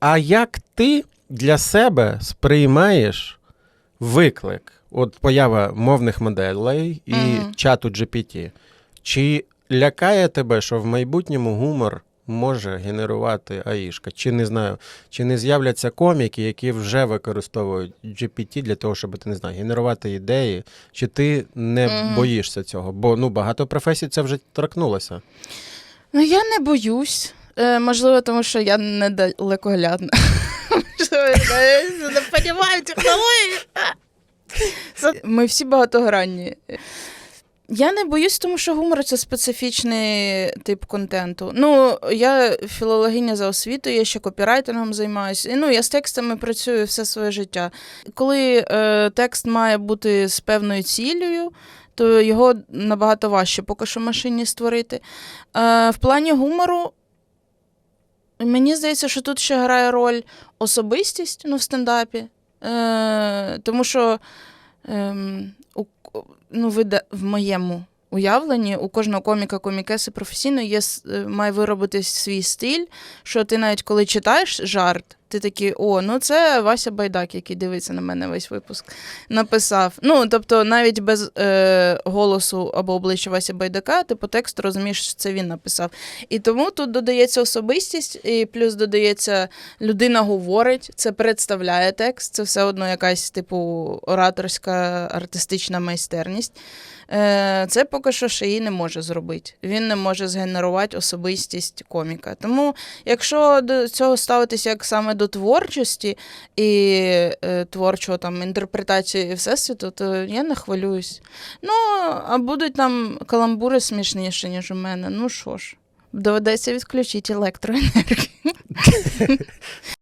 А як ти для себе сприймаєш виклик? От поява мовних моделей і Мгм. чату GPT. Чи лякає тебе, що в майбутньому гумор може генерувати АІшка? Чи не знаю, чи не з'являться коміки, які вже використовують GPT для того, щоб ти не знаю, генерувати ідеї? Чи ти не Мгм. боїшся цього? Бо ну багато професій це вже торкнулося. Ну, я не боюсь. Е, можливо, тому що я недалекоглядна. Ви Не розумію технології. Ми всі багатогранні. Я не боюсь, тому що гумор це специфічний тип контенту. Ну, я філологиня за освітою, я ще копірайтингом займаюся. І, Ну, я з текстами працюю все своє життя. Коли е, текст має бути з певною цілею, то його набагато важче поки що машині створити. Е, в плані гумору, мені здається, що тут ще грає роль особистість ну, в стендапі. Е, тому що е, у, ну, вида- в моєму уявленні у кожного коміка комікеси професійно є, е, має виробити свій стиль, що ти навіть коли читаєш жарт, ти такий, о, ну це Вася Байдак, який дивиться на мене весь випуск, написав. Ну, тобто, навіть без е, голосу або обличчя Вася Байдака, ти по тексту розумієш, що це він написав. І тому тут додається особистість, і плюс додається людина говорить, це представляє текст, це все одно якась типу ораторська артистична майстерність. Е, Це поки що ще її не може зробити. Він не може згенерувати особистість коміка. Тому, якщо до цього ставитися як саме до творчості і е, творчого там інтерпретації всесвіту, то я не хвилююсь. Ну, а будуть там каламбури смішніші, ніж у мене. Ну що ж, доведеться відключити електроенергію.